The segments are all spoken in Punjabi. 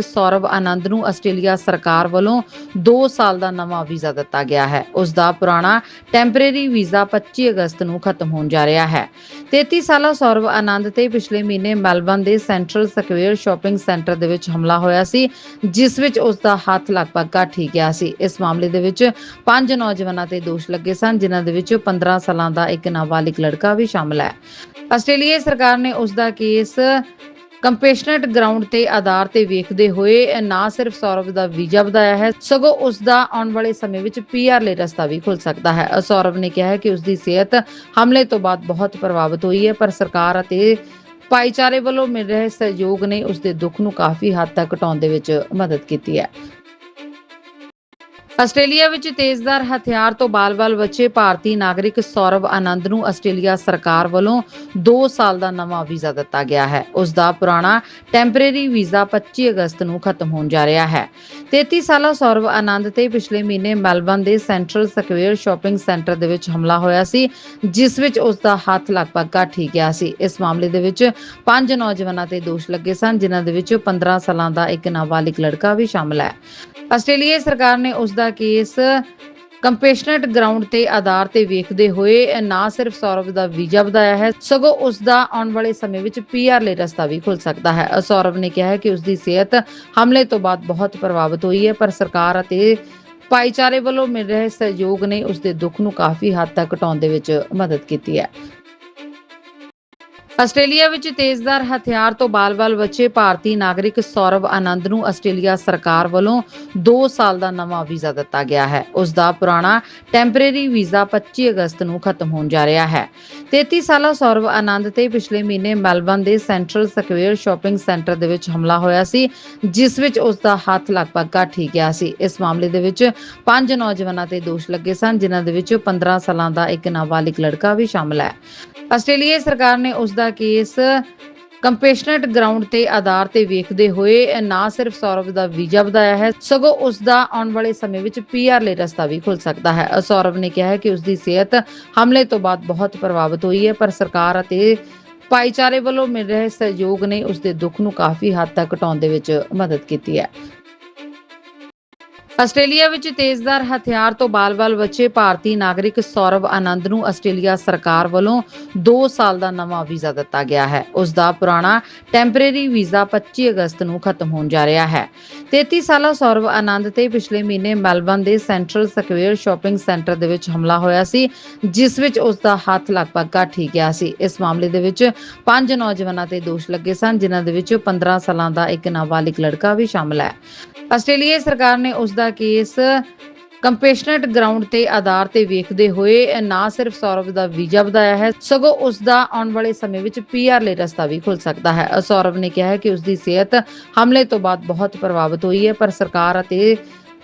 ਸੌਰਵ ਆਨੰਦ ਨੂੰ ਆਸਟ੍ਰੇਲੀਆ ਸਰਕਾਰ ਵੱਲੋਂ 2 ਸਾਲ ਦਾ ਨਵਾਂ ਵੀਜ਼ਾ ਦਿੱਤਾ ਗਿਆ ਹੈ। ਉਸ ਦਾ ਪੁਰਾਣਾ ਟੈਂਪਰੇਰੀ ਵੀਜ਼ਾ 25 ਅਗਸਤ ਨੂੰ ਖਤਮ ਹੋਣ ਜਾ ਰਿਹਾ ਹੈ। 33 ਸਾਲਾ ਸੌਰਵ ਆਨੰਦ ਤੇ ਪਿਛਲੇ ਮਹੀਨੇ ਮੈਲਬਨ ਦੇ ਸੈਂਟਰਲ ਸਕੁਅਰ ਸ਼ਾਪਿੰਗ ਸੈਂਟਰ ਦੇ ਵਿੱਚ ਹਮਲਾ ਹੋਇਆ ਸੀ, ਜਿਸ ਵਿੱਚ ਉਸ ਦਾ ਹੱਥ ਲਗਭਗ ਕੱਟ ਹੀ ਗਿਆ ਸੀ। ਇਸ ਮਾਮਲੇ ਦੇ ਵਿੱਚ ਪੰਜ ਨੌਜਵਾਨਾਂ ਤੇ ਦੋਸ਼ ਲੱਗੇ ਸਨ, ਜਿਨ੍ਹਾਂ ਦੇ ਵਿੱਚ 15 ਸਾਲਾਂ ਦਾ ਇੱਕ ਨਾਬਾਲਿਗ ਲੜਕਾ ਵੀ ਸ਼ਾਮਲ ਹੈ। ਆਸਟ੍ਰੇਲੀਆ ਸਰਕਾਰ ਨੇ ਉਸ ਦਾ ਕੇਸ ਕੰਪੈਸ਼ਨਟ ਗਰਾਊਂਡ ਤੇ ਆਧਾਰ ਤੇ ਵੇਖਦੇ ਹੋਏ ਨਾ ਸਿਰਫ ਸੌਰਵ ਦਾ ਵੀਜ਼ਾ ਵਧਾਇਆ ਹੈ, ਸਗੋਂ ਉਸ ਦਾ ਆਉਣ ਵਾਲੇ ਸਮੇਂ ਵਿੱਚ ਪੀਆਰ ਲਈ ਰਸਤਾ ਵੀ ਖੁੱਲ ਸਕਦਾ ਹੈ। ਸੌਰਵ ਨੇ ਕਿਹਾ ਹੈ ਕਿ ਉਸ ਦੀ ਸਿਹਤ ਹਮਲੇ ਤੋਂ ਬਾਅਦ ਬਹੁਤ ਪ੍ਰਭਾਵਿਤ ਹੋਈ ਹੈ, ਪਰ ਸਰਕਾਰ ਅਤੇ ਭਾਈਚਾਰੇ ਵੱਲੋਂ ਮਿਲ ਰਹੇ ਸਹਿਯੋਗ ਨੇ ਉਸ ਦੇ ਦੁੱਖ ਨੂੰ ਕਾਫੀ ਹੱਦ ਤੱਕ ਘਟਾਉਣ ਦੇ ਵਿੱਚ ਮਦਦ ਕੀਤੀ ਹੈ। ਆਸਟ੍ਰੇਲੀਆ ਵਿੱਚ ਤੇਜ਼ਧਾਰ ਹਥਿਆਰ ਤੋਂ ਬਾਲ-ਬਾਲ ਬਚੇ ਭਾਰਤੀ ਨਾਗਰਿਕ ਸੌਰਵ ਆਨੰਦ ਨੂੰ ਆਸਟ੍ਰੇਲੀਆ ਸਰਕਾਰ ਵੱਲੋਂ 2 ਸਾਲ ਦਾ ਨਵਾਂ ਵੀਜ਼ਾ ਦਿੱਤਾ ਗਿਆ ਹੈ। ਉਸ ਦਾ ਪੁਰਾਣਾ ਟੈਂਪਰੇਰੀ ਵੀਜ਼ਾ 25 ਅਗਸਤ ਨੂੰ ਖਤਮ ਹੋਣ ਜਾ ਰਿਹਾ ਹੈ। 33 ਸਾਲਾ ਸੌਰਵ ਆਨੰਦ ਤੇ ਪਿਛਲੇ ਮਹੀਨੇ ਮੈਲਬਨ ਦੇ ਸੈਂਟਰਲ ਸਕੁਅਰ ਸ਼ਾਪਿੰਗ ਸੈਂਟਰ ਦੇ ਵਿੱਚ ਹਮਲਾ ਹੋਇਆ ਸੀ, ਜਿਸ ਵਿੱਚ ਉਸ ਦਾ ਹੱਥ ਲਗਭਗ ਕੱਟ ਹੀ ਗਿਆ ਸੀ। ਇਸ ਮਾਮਲੇ ਦੇ ਵਿੱਚ ਪੰਜ ਨੌਜਵਾਨਾਂ ਤੇ ਦੋਸ਼ ਲੱਗੇ ਸਨ, ਜਿਨ੍ਹਾਂ ਦੇ ਵਿੱਚ 15 ਸਾਲਾਂ ਦਾ ਇੱਕ ਨਾਬਾਲਿਗ ਲੜਕਾ ਵੀ ਸ਼ਾਮਲ ਹੈ। ਆਸਟ੍ਰੇਲੀਆ ਸਰਕਾਰ ਨੇ ਉਸ ਦਾ ਕੇਸ ਕੰਪੈਸ਼ਨਟ ਗਰਾਊਂਡ ਤੇ ਆਧਾਰ ਤੇ ਵੇਖਦੇ ਹੋਏ ਨਾ ਸਿਰਫ ਸੌਰਵ ਦਾ ਵੀਜ਼ਾ ਵਧਾਇਆ ਹੈ, ਸਗੋਂ ਉਸ ਦਾ ਆਉਣ ਵਾਲੇ ਸਮੇਂ ਵਿੱਚ ਪੀਆਰ ਲਈ ਰਸਤਾ ਵੀ ਖੁੱਲ ਸਕਦਾ ਹੈ। ਸੌਰਵ ਨੇ ਕਿਹਾ ਹੈ ਕਿ ਉਸ ਦੀ ਸਿਹਤ ਹਮਲੇ ਤੋਂ ਬਾਅਦ ਬਹੁਤ ਪ੍ਰਭਾਵਿਤ ਹੋਈ ਹੈ, ਪਰ ਸਰਕਾਰ ਅਤੇ ਭਾਈਚਾਰੇ ਵੱਲੋਂ ਮਿਲ ਰਹੇ ਸਹਿਯੋਗ ਨੇ ਉਸ ਦੇ ਦੁੱਖ ਨੂੰ ਕਾਫੀ ਹੱਦ ਤੱਕ ਘਟਾਉਣ ਦੇ ਵਿੱਚ ਮਦਦ ਕੀਤੀ ਹੈ। ਆਸਟ੍ਰੇਲੀਆ ਵਿੱਚ ਤੇਜ਼ਧਾਰ ਹਥਿਆਰ ਤੋਂ ਬਾਲ-ਬਾਲ ਬਚੇ ਭਾਰਤੀ ਨਾਗਰਿਕ ਸੌਰਵ ਆਨੰਦ ਨੂੰ ਆਸਟ੍ਰੇਲੀਆ ਸਰਕਾਰ ਵੱਲੋਂ 2 ਸਾਲ ਦਾ ਨਵਾਂ ਵੀਜ਼ਾ ਦਿੱਤਾ ਗਿਆ ਹੈ। ਉਸ ਦਾ ਪੁਰਾਣਾ ਟੈਂਪਰੇਰੀ ਵੀਜ਼ਾ 25 ਅਗਸਤ ਨੂੰ ਖਤਮ ਹੋਣ ਜਾ ਰਿਹਾ ਹੈ। 33 ਸਾਲਾ ਸੌਰਵ ਆਨੰਦ ਤੇ ਪਿਛਲੇ ਮਹੀਨੇ ਮੈਲਬਨ ਦੇ ਸੈਂਟਰਲ ਸਕੁਅਰ ਸ਼ਾਪਿੰਗ ਸੈਂਟਰ ਦੇ ਵਿੱਚ ਹਮਲਾ ਹੋਇਆ ਸੀ, ਜਿਸ ਵਿੱਚ ਉਸ ਦਾ ਹੱਥ ਲਗਭਗ ਕੱਟ ਹੀ ਗਿਆ ਸੀ। ਇਸ ਮਾਮਲੇ ਦੇ ਵਿੱਚ ਪੰਜ ਨੌਜਵਾਨਾਂ ਤੇ ਦੋਸ਼ ਲੱਗੇ ਸਨ, ਜਿਨ੍ਹਾਂ ਦੇ ਵਿੱਚ 15 ਸਾਲਾਂ ਦਾ ਇੱਕ ਨਾਬਾਲਿਗ ਲੜਕਾ ਵੀ ਸ਼ਾਮਲ ਹੈ। ਆਸਟ੍ਰੇਲੀਆ ਸਰਕਾਰ ਨੇ ਉਸ ਦਾ ਕੇਸ ਕੰਪੈਸ਼ਨਟ ਗਰਾਊਂਡ ਤੇ ਆਧਾਰ ਤੇ ਵੇਖਦੇ ਹੋਏ ਨਾ ਸਿਰਫ ਸੌਰਵ ਦਾ ਵੀਜ਼ਾ ਵਧਾਇਆ ਹੈ, ਸਗੋਂ ਉਸ ਦਾ ਆਉਣ ਵਾਲੇ ਸਮੇਂ ਵਿੱਚ ਪੀਆਰ ਲਈ ਰਸਤਾ ਵੀ ਖੁੱਲ ਸਕਦਾ ਹੈ। ਸੌਰਵ ਨੇ ਕਿਹਾ ਹੈ ਕਿ ਉਸ ਦੀ ਸਿਹਤ ਹਮਲੇ ਤੋਂ ਬਾਅਦ ਬਹੁਤ ਪ੍ਰਭਾਵਿਤ ਹੋਈ ਹੈ, ਪਰ ਸਰਕਾਰ ਅਤੇ ਭਾਈਚਾਰੇ ਵੱਲੋਂ ਮਿਲ ਰਹੇ ਸਹਿਯੋਗ ਨੇ ਉਸ ਦੇ ਦੁੱਖ ਨੂੰ ਕਾਫੀ ਹੱਦ ਤੱਕ ਘਟਾਉਣ ਦੇ ਵਿੱਚ ਮਦਦ ਕੀਤੀ ਹੈ। ਆਸਟ੍ਰੇਲੀਆ ਵਿੱਚ ਤੇਜ਼ਧਾਰ ਹਥਿਆਰ ਤੋਂ ਬਾਲ-ਬਾਲ ਬਚੇ ਭਾਰਤੀ ਨਾਗਰਿਕ ਸੌਰਵ ਆਨੰਦ ਨੂੰ ਆਸਟ੍ਰੇਲੀਆ ਸਰਕਾਰ ਵੱਲੋਂ 2 ਸਾਲ ਦਾ ਨਵਾਂ ਵੀਜ਼ਾ ਦਿੱਤਾ ਗਿਆ ਹੈ। ਉਸ ਦਾ ਪੁਰਾਣਾ ਟੈਂਪਰੇਰੀ ਵੀਜ਼ਾ 25 ਅਗਸਤ ਨੂੰ ਖਤਮ ਹੋਣ ਜਾ ਰਿਹਾ ਹੈ। 33 ਸਾਲਾ ਸੌਰਵ ਆਨੰਦ ਤੇ ਪਿਛਲੇ ਮਹੀਨੇ ਮੈਲਬਨ ਦੇ ਸੈਂਟਰਲ ਸਕੁਅਰ ਸ਼ਾਪਿੰਗ ਸੈਂਟਰ ਦੇ ਵਿੱਚ ਹਮਲਾ ਹੋਇਆ ਸੀ, ਜਿਸ ਵਿੱਚ ਉਸ ਦਾ ਹੱਥ ਲਗਭਗ ਕੱਟ ਹੀ ਗਿਆ ਸੀ। ਇਸ ਮਾਮਲੇ ਦੇ ਵਿੱਚ ਪੰਜ ਨੌਜਵਾਨਾਂ ਤੇ ਦੋਸ਼ ਲੱਗੇ ਸਨ, ਜਿਨ੍ਹਾਂ ਦੇ ਵਿੱਚ 15 ਸਾਲਾਂ ਦਾ ਇੱਕ ਨਾਬਾਲਿਗ ਲੜਕਾ ਵੀ ਸ਼ਾਮਲ ਹੈ। ਆਸਟ੍ਰੇਲੀਆ ਸਰਕਾਰ ਨੇ ਉਸ ਦਾ ਕੇਸ ਕੰਪੈਸ਼ਨਟ ਗਰਾਊਂਡ ਤੇ ਆਧਾਰ ਤੇ ਵੇਖਦੇ ਹੋਏ ਨਾ ਸਿਰਫ ਸੌਰਵ ਦਾ ਵੀਜ਼ਾ ਵਧਾਇਆ ਹੈ, ਸਗੋਂ ਉਸ ਦਾ ਆਉਣ ਵਾਲੇ ਸਮੇਂ ਵਿੱਚ ਪੀਆਰ ਲਈ ਰਸਤਾ ਵੀ ਖੁੱਲ ਸਕਦਾ ਹੈ। ਸੌਰਵ ਨੇ ਕਿਹਾ ਹੈ ਕਿ ਉਸ ਦੀ ਸਿਹਤ ਹਮਲੇ ਤੋਂ ਬਾਅਦ ਬਹੁਤ ਪ੍ਰਭਾਵਿਤ ਹੋਈ ਹੈ, ਪਰ ਸਰਕਾਰ ਅਤੇ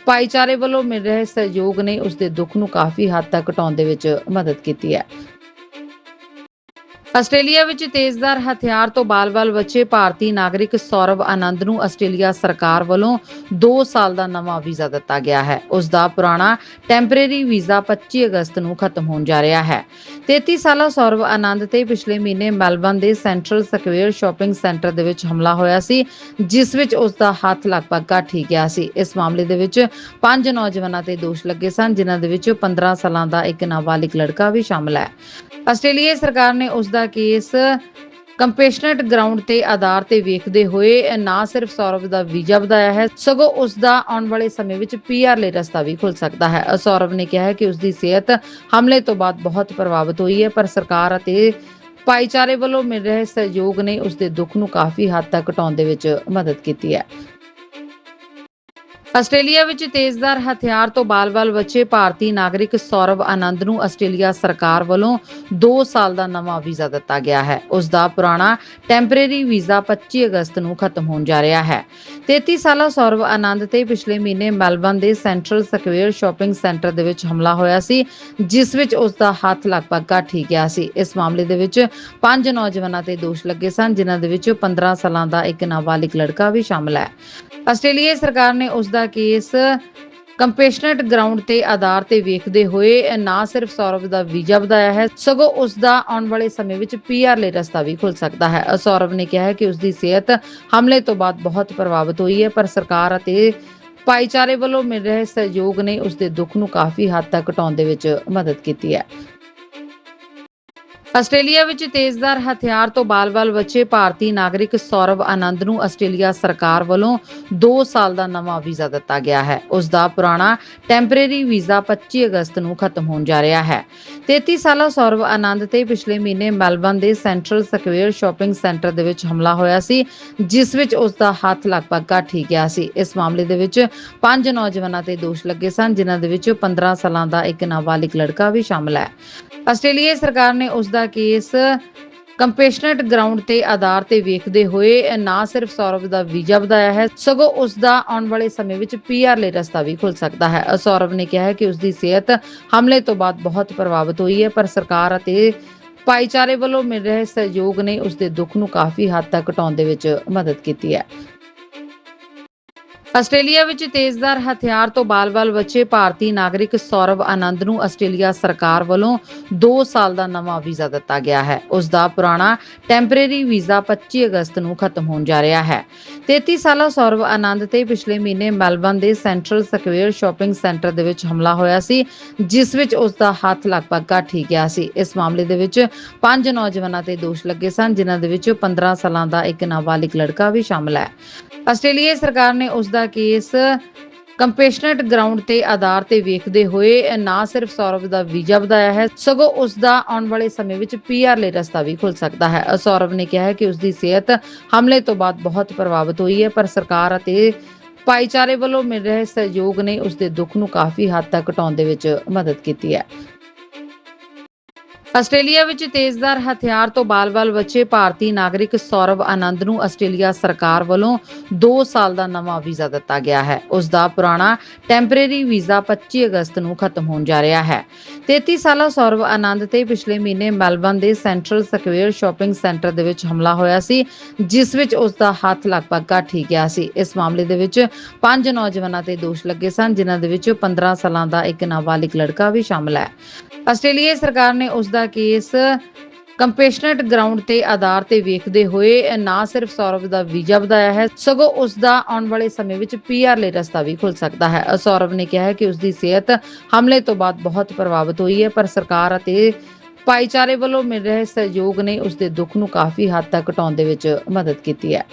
ਭਾਈਚਾਰੇ ਵੱਲੋਂ ਮਿਲ ਰਹੇ ਸਹਿਯੋਗ ਨੇ ਉਸ ਦੇ ਦੁੱਖ ਨੂੰ ਕਾਫੀ ਹੱਦ ਤੱਕ ਘਟਾਉਣ ਦੇ ਵਿੱਚ ਮਦਦ ਕੀਤੀ ਹੈ। ਆਸਟ੍ਰੇਲੀਆ ਵਿੱਚ ਤੇਜ਼ਧਾਰ ਹਥਿਆਰ ਤੋਂ ਬਾਲ-ਬਾਲ ਬਚੇ ਭਾਰਤੀ ਨਾਗਰਿਕ ਸੌਰਵ ਆਨੰਦ ਨੂੰ ਆਸਟ੍ਰੇਲੀਆ ਸਰਕਾਰ ਵੱਲੋਂ 2 ਸਾਲ ਦਾ ਨਵਾਂ ਵੀਜ਼ਾ ਦਿੱਤਾ ਗਿਆ ਹੈ। ਉਸ ਦਾ ਪੁਰਾਣਾ ਟੈਂਪਰੇਰੀ ਵੀਜ਼ਾ 25 ਅਗਸਤ ਨੂੰ ਖਤਮ ਹੋਣ ਜਾ ਰਿਹਾ ਹੈ। 33 ਸਾਲਾ ਸੌਰਵ ਆਨੰਦ ਤੇ ਪਿਛਲੇ ਮਹੀਨੇ ਮੈਲਬਨ ਦੇ ਸੈਂਟਰਲ ਸਕੁਅਰ ਸ਼ਾਪਿੰਗ ਸੈਂਟਰ ਦੇ ਵਿੱਚ ਹਮਲਾ ਹੋਇਆ ਸੀ, ਜਿਸ ਵਿੱਚ ਉਸ ਦਾ ਹੱਥ ਲਗਭਗ ਕੱਟ ਹੀ ਗਿਆ ਸੀ। ਇਸ ਮਾਮਲੇ ਦੇ ਵਿੱਚ ਪੰਜ ਨੌਜਵਾਨਾਂ ਤੇ ਦੋਸ਼ ਲੱਗੇ ਸਨ, ਜਿਨ੍ਹਾਂ ਦੇ ਵਿੱਚ 15 ਸਾਲਾਂ ਦਾ ਇੱਕ ਨਾਬਾਲਿਗ ਲੜਕਾ ਵੀ ਸ਼ਾਮਲ ਹੈ। ਆਸਟ੍ਰੇਲੀਆ ਸਰਕਾਰ ਨੇ ਉਸ ਦਾ ਕੇਸ ਕੰਪੈਸ਼ਨਟ ਗਰਾਊਂਡ ਤੇ ਆਧਾਰ ਤੇ ਵੇਖਦੇ ਹੋਏ ਨਾ ਸਿਰਫ ਸੌਰਵ ਦਾ ਵੀਜ਼ਾ ਵਧਾਇਆ ਹੈ, ਸਗੋਂ ਉਸ ਦਾ ਆਉਣ ਵਾਲੇ ਸਮੇਂ ਵਿੱਚ ਪੀਆਰ ਲਈ ਰਸਤਾ ਵੀ ਖੁੱਲ ਸਕਦਾ ਹੈ। ਸੌਰਵ ਨੇ ਕਿਹਾ ਹੈ ਕਿ ਉਸ ਦੀ ਸਿਹਤ ਹਮਲੇ ਤੋਂ ਬਾਅਦ ਬਹੁਤ ਪ੍ਰਭਾਵਿਤ ਹੋਈ ਹੈ, ਪਰ ਸਰਕਾਰ ਅਤੇ ਭਾਈਚਾਰੇ ਵੱਲੋਂ ਮਿਲ ਰਹੇ ਸਹਿਯੋਗ ਨੇ ਉਸ ਦੇ ਦੁੱਖ ਨੂੰ ਕਾਫੀ ਹੱਦ ਤੱਕ ਘਟਾਉਣ ਦੇ ਵਿੱਚ ਮਦਦ ਕੀਤੀ ਹੈ। ਆਸਟ੍ਰੇਲੀਆ ਵਿੱਚ ਤੇਜ਼ਧਾਰ ਹਥਿਆਰ ਤੋਂ ਬਾਲ-ਬਾਲ ਬਚੇ ਭਾਰਤੀ ਨਾਗਰਿਕ ਸੌਰਵ ਆਨੰਦ ਨੂੰ ਆਸਟ੍ਰੇਲੀਆ ਸਰਕਾਰ ਵੱਲੋਂ 2 ਸਾਲ ਦਾ ਨਵਾਂ ਵੀਜ਼ਾ ਦਿੱਤਾ ਗਿਆ ਹੈ। ਉਸ ਦਾ ਪੁਰਾਣਾ ਟੈਂਪਰੇਰੀ ਵੀਜ਼ਾ 25 ਅਗਸਤ ਨੂੰ ਖਤਮ ਹੋਣ ਜਾ ਰਿਹਾ ਹੈ। 33 ਸਾਲਾ ਸੌਰਵ ਆਨੰਦ ਤੇ ਪਿਛਲੇ ਮਹੀਨੇ ਮੈਲਬਨ ਦੇ ਸੈਂਟਰਲ ਸਕੁਅਰ ਸ਼ਾਪਿੰਗ ਸੈਂਟਰ ਦੇ ਵਿੱਚ ਹਮਲਾ ਹੋਇਆ ਸੀ, ਜਿਸ ਵਿੱਚ ਉਸ ਦਾ ਹੱਥ ਲਗਭਗ ਕੱਟ ਹੀ ਗਿਆ ਸੀ। ਇਸ ਮਾਮਲੇ ਦੇ ਵਿੱਚ ਪੰਜ ਨੌਜਵਾਨਾਂ ਤੇ ਦੋਸ਼ ਲੱਗੇ ਸਨ, ਜਿਨ੍ਹਾਂ ਦੇ ਵਿੱਚ 15 ਸਾਲਾਂ ਦਾ ਇੱਕ ਨਾਬਾਲਿਗ ਲੜਕਾ ਵੀ ਸ਼ਾਮਲ ਹੈ। ਆਸਟ੍ਰੇਲੀਆ ਸਰਕਾਰ ਨੇ ਉਸ ਦਾ ਕੇਸ ਕੰਪੈਸ਼ਨੇਟ ਗਰਾਊਂਡ ਤੇ ਆਧਾਰ ਤੇ ਵੇਖਦੇ ਹੋਏ ਨਾ ਸਿਰਫ ਸੌਰਵ ਦਾ ਵੀਜ਼ਾ ਵਧਾਇਆ ਹੈ, ਸਗੋਂ ਉਸ ਦਾ ਆਉਣ ਵਾਲੇ ਸਮੇਂ ਵਿੱਚ ਪੀਆਰ ਲਈ ਰਸਤਾ ਵੀ ਖੁੱਲ ਸਕਦਾ ਹੈ। ਸੌਰਵ ਨੇ ਕਿਹਾ ਹੈ ਕਿ ਉਸ ਦੀ ਸਿਹਤ ਹਮਲੇ ਤੋਂ ਬਾਅਦ ਬਹੁਤ ਪ੍ਰਭਾਵਿਤ ਹੋਈ ਹੈ, ਪਰ ਸਰਕਾਰ ਅਤੇ ਭਾਈਚਾਰੇ ਵੱਲੋਂ ਮਿਲ ਰਹੇ ਸਹਿਯੋਗ ਨੇ ਉਸ ਦੇ ਦੁੱਖ ਨੂੰ ਕਾਫੀ ਹੱਦ ਤੱਕ ਘਟਾਉਣ ਦੇ ਵਿੱਚ ਮਦਦ ਕੀਤੀ ਹੈ। ਆਸਟ੍ਰੇਲੀਆ ਵਿੱਚ ਤੇਜ਼ਧਾਰ ਹਥਿਆਰ ਤੋਂ ਬਾਲ-ਬਾਲ ਬਚੇ ਭਾਰਤੀ ਨਾਗਰਿਕ ਸੌਰਵ ਆਨੰਦ ਨੂੰ ਆਸਟ੍ਰੇਲੀਆ ਸਰਕਾਰ ਵੱਲੋਂ 2 ਸਾਲ ਦਾ ਨਵਾਂ ਵੀਜ਼ਾ ਦਿੱਤਾ ਗਿਆ ਹੈ। ਉਸ ਦਾ ਪੁਰਾਣਾ ਟੈਂਪਰੇਰੀ ਵੀਜ਼ਾ 25 ਅਗਸਤ ਨੂੰ ਖਤਮ ਹੋਣ ਜਾ ਰਿਹਾ ਹੈ। 33 ਸਾਲਾ ਸੌਰਵ ਆਨੰਦ ਤੇ ਪਿਛਲੇ ਮਹੀਨੇ ਮੈਲਬਨ ਦੇ ਸੈਂਟਰਲ ਸਕੁਅਰ ਸ਼ਾਪਿੰਗ ਸੈਂਟਰ ਦੇ ਵਿੱਚ ਹਮਲਾ ਹੋਇਆ ਸੀ, ਜਿਸ ਵਿੱਚ ਉਸ ਦਾ ਹੱਥ ਲਗਭਗ ਕੱਟ ਹੀ ਗਿਆ ਸੀ। ਇਸ ਮਾਮਲੇ ਦੇ ਵਿੱਚ ਪੰਜ ਨੌਜਵਾਨਾਂ ਤੇ ਦੋਸ਼ ਲੱਗੇ ਸਨ, ਜਿਨ੍ਹਾਂ ਦੇ ਵਿੱਚ 15 ਸਾਲਾਂ ਦਾ ਇੱਕ ਨਾਬਾਲਿਗ ਲੜਕਾ ਵੀ ਸ਼ਾਮਲ ਹੈ। ਆਸਟ੍ਰੇਲੀਆ ਸਰਕਾਰ ਨੇ ਉਸ ਦਾ ਕੇਸ ਕੰਪੈਸ਼ਨੇਟ ਗਰਾਊਂਡ ਤੇ ਆਧਾਰ ਤੇ ਵੇਖਦੇ ਹੋਏ ਨਾ ਸਿਰਫ ਸੌਰਵ ਦਾ ਵੀਜ਼ਾ ਵਧਾਇਆ ਹੈ, ਸਗੋਂ ਉਸ ਦਾ ਆਉਣ ਵਾਲੇ ਸਮੇਂ ਵਿੱਚ ਪੀਆਰ ਲਈ ਰਸਤਾ ਵੀ ਖੁੱਲ ਸਕਦਾ ਹੈ। ਸੌਰਵ ਨੇ ਕਿਹਾ ਹੈ ਕਿ ਉਸ ਦੀ ਸਿਹਤ ਹਮਲੇ ਤੋਂ ਬਾਅਦ ਬਹੁਤ ਪ੍ਰਭਾਵਿਤ ਹੋਈ ਹੈ, ਪਰ ਸਰਕਾਰ ਅਤੇ ਭਾਈਚਾਰੇ ਵੱਲੋਂ ਮਿਲ ਰਹੇ ਸਹਿਯੋਗ ਨੇ ਉਸ ਦੇ ਦੁੱਖ ਨੂੰ ਕਾਫੀ ਹੱਦ ਤੱਕ ਘਟਾਉਣ ਦੇ ਵਿੱਚ ਮਦਦ ਕੀਤੀ ਹੈ। ਆਸਟ੍ਰੇਲੀਆ ਵਿੱਚ ਤੇਜ਼ਧਾਰ ਹਥਿਆਰ ਤੋਂ ਬਾਲ-ਬਾਲ ਬਚੇ ਭਾਰਤੀ ਨਾਗਰਿਕ ਸੌਰਵ ਆਨੰਦ ਨੂੰ ਆਸਟ੍ਰੇਲੀਆ ਸਰਕਾਰ ਵੱਲੋਂ 2 ਸਾਲ ਦਾ ਨਵਾਂ ਵੀਜ਼ਾ ਦਿੱਤਾ ਗਿਆ ਹੈ। ਉਸ ਦਾ ਪੁਰਾਣਾ ਟੈਂਪਰੇਰੀ ਵੀਜ਼ਾ 25 ਅਗਸਤ ਨੂੰ ਖਤਮ ਹੋਣ ਜਾ ਰਿਹਾ ਹੈ। 33 ਸਾਲਾ ਸੌਰਵ ਆਨੰਦ ਤੇ ਪਿਛਲੇ ਮਹੀਨੇ ਮੈਲਬਨ ਦੇ ਸੈਂਟਰਲ ਸਕੁਅਰ ਸ਼ਾਪਿੰਗ ਸੈਂਟਰ ਦੇ ਵਿੱਚ ਹਮਲਾ ਹੋਇਆ ਸੀ, ਜਿਸ ਵਿੱਚ ਉਸ ਦਾ ਹੱਥ ਲਗਭਗ ਕੱਟ ਹੀ ਗਿਆ ਸੀ। ਇਸ ਮਾਮਲੇ ਦੇ ਵਿੱਚ ਪੰਜ ਨੌਜਵਾਨਾਂ ਤੇ ਦੋਸ਼ ਲੱਗੇ ਸਨ, ਜਿਨ੍ਹਾਂ ਦੇ ਵਿੱਚ 15 ਸਾਲਾਂ ਦਾ ਇੱਕ ਨਾਬਾਲਿਗ ਲੜਕਾ ਵੀ ਸ਼ਾਮਲ ਹੈ। ਆਸਟ੍ਰੇਲੀਆ ਸਰਕਾਰ ਨੇ ਉਸ ਦਾ ਕੇਸ ਕੰਪੈਸ਼ਨੇਟ ਗਰਾਊਂਡ ਤੇ ਆਧਾਰ ਤੇ ਵੇਖਦੇ ਹੋਏ ਨਾ ਸਿਰਫ ਸੌਰਵ ਦਾ ਵੀਜ਼ਾ ਵਧਾਇਆ ਹੈ, ਸਗੋਂ ਉਸ ਦਾ ਆਉਣ ਵਾਲੇ ਸਮੇਂ ਵਿੱਚ ਪੀਆਰ ਲਈ ਰਸਤਾ ਵੀ ਖੁੱਲ ਸਕਦਾ ਹੈ। ਸੌਰਵ ਨੇ ਕਿਹਾ ਹੈ ਕਿ ਉਸ ਦੀ ਸਿਹਤ ਹਮਲੇ ਤੋਂ ਬਾਅਦ ਬਹੁਤ ਪ੍ਰਭਾਵਿਤ ਹੋਈ ਹੈ, ਪਰ ਸਰਕਾਰ ਅਤੇ ਭਾਈਚਾਰੇ ਵੱਲੋਂ ਮਿਲ ਰਹੇ ਸਹਿਯੋਗ ਨੇ ਉਸ ਦੇ ਦੁੱਖ ਨੂੰ ਕਾਫੀ ਹੱਦ ਤੱਕ ਘਟਾਉਣ ਦੇ ਵਿੱਚ ਮਦਦ ਕੀਤੀ ਹੈ। ਆਸਟ੍ਰੇਲੀਆ ਵਿੱਚ ਤੇਜ਼ਧਾਰ ਹਥਿਆਰ ਤੋਂ ਬਾਲ-ਬਾਲ ਬਚੇ ਭਾਰਤੀ ਨਾਗਰਿਕ ਸੌਰਵ ਆਨੰਦ ਨੂੰ ਆਸਟ੍ਰੇਲੀਆ ਸਰਕਾਰ ਵੱਲੋਂ 2 ਸਾਲ ਦਾ ਨਵਾਂ ਵੀਜ਼ਾ ਦਿੱਤਾ ਗਿਆ ਹੈ। ਉਸ ਦਾ ਪੁਰਾਣਾ ਟੈਂਪਰੇਰੀ ਵੀਜ਼ਾ 25 ਅਗਸਤ ਨੂੰ ਖਤਮ ਹੋਣ ਜਾ ਰਿਹਾ ਹੈ। 33 ਸਾਲਾ ਸੌਰਵ ਆਨੰਦ ਤੇ ਪਿਛਲੇ ਮਹੀਨੇ ਮੈਲਬਨ ਦੇ ਸੈਂਟਰਲ ਸਕੁਅਰ ਸ਼ਾਪਿੰਗ ਸੈਂਟਰ ਦੇ ਵਿੱਚ ਹਮਲਾ ਹੋਇਆ ਸੀ, ਜਿਸ ਵਿੱਚ ਉਸ ਦਾ ਹੱਥ ਲਗਭਗ ਕੱਟ ਹੀ ਗਿਆ ਸੀ। ਇਸ ਮਾਮਲੇ ਦੇ ਵਿੱਚ ਪੰਜ ਨੌਜਵਾਨਾਂ ਤੇ ਦੋਸ਼ ਲੱਗੇ ਸਨ, ਜਿਨ੍ਹਾਂ ਦੇ ਵਿੱਚ 15 ਸਾਲਾਂ ਦਾ ਇੱਕ ਨਾਬਾਲਿਗ ਲੜਕਾ ਵੀ ਸ਼ਾਮਲ ਹੈ। ਆਸਟ੍ਰੇਲੀਆ ਸਰਕਾਰ ਨੇ ਉਸ ਦਾ ਕੇਸ ਕੰਪੈਸ਼ਨੇਟ ਗਰਾਊਂਡ ਤੇ ਆਧਾਰ ਤੇ ਵੇਖਦੇ ਹੋਏ ਨਾ ਸਿਰਫ ਸੌਰਵ ਦਾ ਵੀਜ਼ਾ ਵਧਾਇਆ ਹੈ, ਸਗੋਂ ਉਸ ਦਾ ਆਉਣ ਵਾਲੇ ਸਮੇਂ ਵਿੱਚ ਪੀਆਰ ਲਈ ਰਸਤਾ ਵੀ ਖੁੱਲ ਸਕਦਾ ਹੈ। ਸੌਰਵ ਨੇ ਕਿਹਾ ਹੈ ਕਿ ਉਸ ਦੀ ਸਿਹਤ ਹਮਲੇ ਤੋਂ ਬਾਅਦ ਬਹੁਤ ਪ੍ਰਭਾਵਿਤ ਹੋਈ ਹੈ, ਪਰ ਸਰਕਾਰ ਅਤੇ ਭਾਈਚਾਰੇ ਵੱਲੋਂ ਮਿਲ ਰਹੇ ਸਹਿਯੋਗ ਨੇ ਉਸ ਦੇ ਦੁੱਖ ਨੂੰ ਕਾਫੀ ਹੱਦ ਤੱਕ ਘਟਾਉਣ ਦੇ ਵਿੱਚ ਮਦਦ ਕੀਤੀ ਹੈ।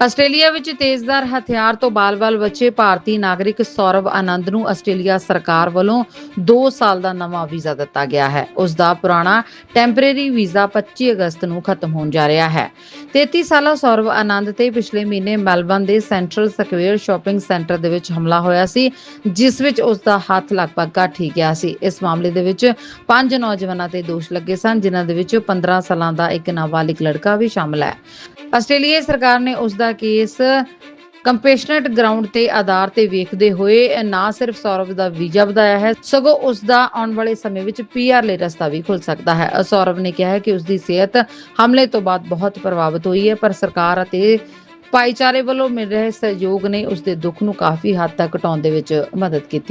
ਆਸਟ੍ਰੇਲੀਆ ਵਿੱਚ ਤੇਜ਼ਧਾਰ ਹਥਿਆਰ ਤੋਂ ਬਾਲ-ਬਾਲ ਬਚੇ ਭਾਰਤੀ ਨਾਗਰਿਕ ਸੌਰਵ ਆਨੰਦ ਨੂੰ ਆਸਟ੍ਰੇਲੀਆ ਸਰਕਾਰ ਵੱਲੋਂ 2 ਸਾਲ ਦਾ ਨਵਾਂ ਵੀਜ਼ਾ ਦਿੱਤਾ ਗਿਆ ਹੈ। ਉਸ ਦਾ ਪੁਰਾਣਾ ਟੈਂਪਰੇਰੀ ਵੀਜ਼ਾ 25 ਅਗਸਤ ਨੂੰ ਖਤਮ ਹੋਣ ਜਾ ਰਿਹਾ ਹੈ। 33 ਸਾਲਾ ਸੌਰਵ ਆਨੰਦ ਤੇ ਪਿਛਲੇ ਮਹੀਨੇ ਮੈਲਬਨ ਦੇ ਸੈਂਟਰਲ ਸਕੁਅਰ ਸ਼ਾਪਿੰਗ ਸੈਂਟਰ ਦੇ ਵਿੱਚ ਹਮਲਾ ਹੋਇਆ ਸੀ, ਜਿਸ ਵਿੱਚ ਉਸ ਦਾ ਹੱਥ ਲਗਭਗ ਕੱਟ ਹੀ ਗਿਆ ਸੀ। ਇਸ ਮਾਮਲੇ ਦੇ ਵਿੱਚ ਪੰਜ ਨੌਜਵਾਨਾਂ ਤੇ ਦੋਸ਼ ਲੱਗੇ ਸਨ, ਜਿਨ੍ਹਾਂ ਦੇ ਵਿੱਚ 15 ਸਾਲਾਂ ਦਾ ਇੱਕ ਨਾਬਾਲਿਗ ਲੜਕਾ ਵੀ ਸ਼ਾਮਲ ਹੈ। ਆਸਟ੍ਰੇਲੀਆ ਸਰਕਾਰ ਨੇ ਉਸ ਦਾ ਕੇਸ ਕੰਪੈਸ਼ਨੇਟ ਗਰਾਊਂਡ ਤੇ ਆਧਾਰ ਤੇ ਵੇਖਦੇ ਹੋਏ ਨਾ ਸਿਰਫ ਸੌਰਵ ਦਾ ਵੀਜ਼ਾ ਵਧਾਇਆ ਹੈ, ਸਗੋਂ ਉਸ ਦਾ ਆਉਣ ਵਾਲੇ ਸਮੇਂ ਵਿੱਚ ਪੀਆਰ ਲਈ ਰਸਤਾ ਵੀ ਖੁੱਲ ਸਕਦਾ ਹੈ। ਸੌਰਵ ਨੇ ਕਿਹਾ ਹੈ ਕਿ ਉਸ ਦੀ ਸਿਹਤ ਹਮਲੇ ਤੋਂ ਬਾਅਦ ਬਹੁਤ ਪ੍ਰਭਾਵਿਤ ਹੋਈ ਹੈ, ਪਰ ਸਰਕਾਰ ਅਤੇ ਭਾਈਚਾਰੇ ਵੱਲੋਂ ਮਿਲ ਰਹੇ ਸਹਿਯੋਗ ਨੇ ਉਸ ਦੇ ਦੁੱਖ ਨੂੰ ਕਾਫੀ ਹੱਦ ਤੱਕ ਘਟਾਉਣ ਦੇ ਵਿੱਚ ਮਦਦ ਕੀਤੀ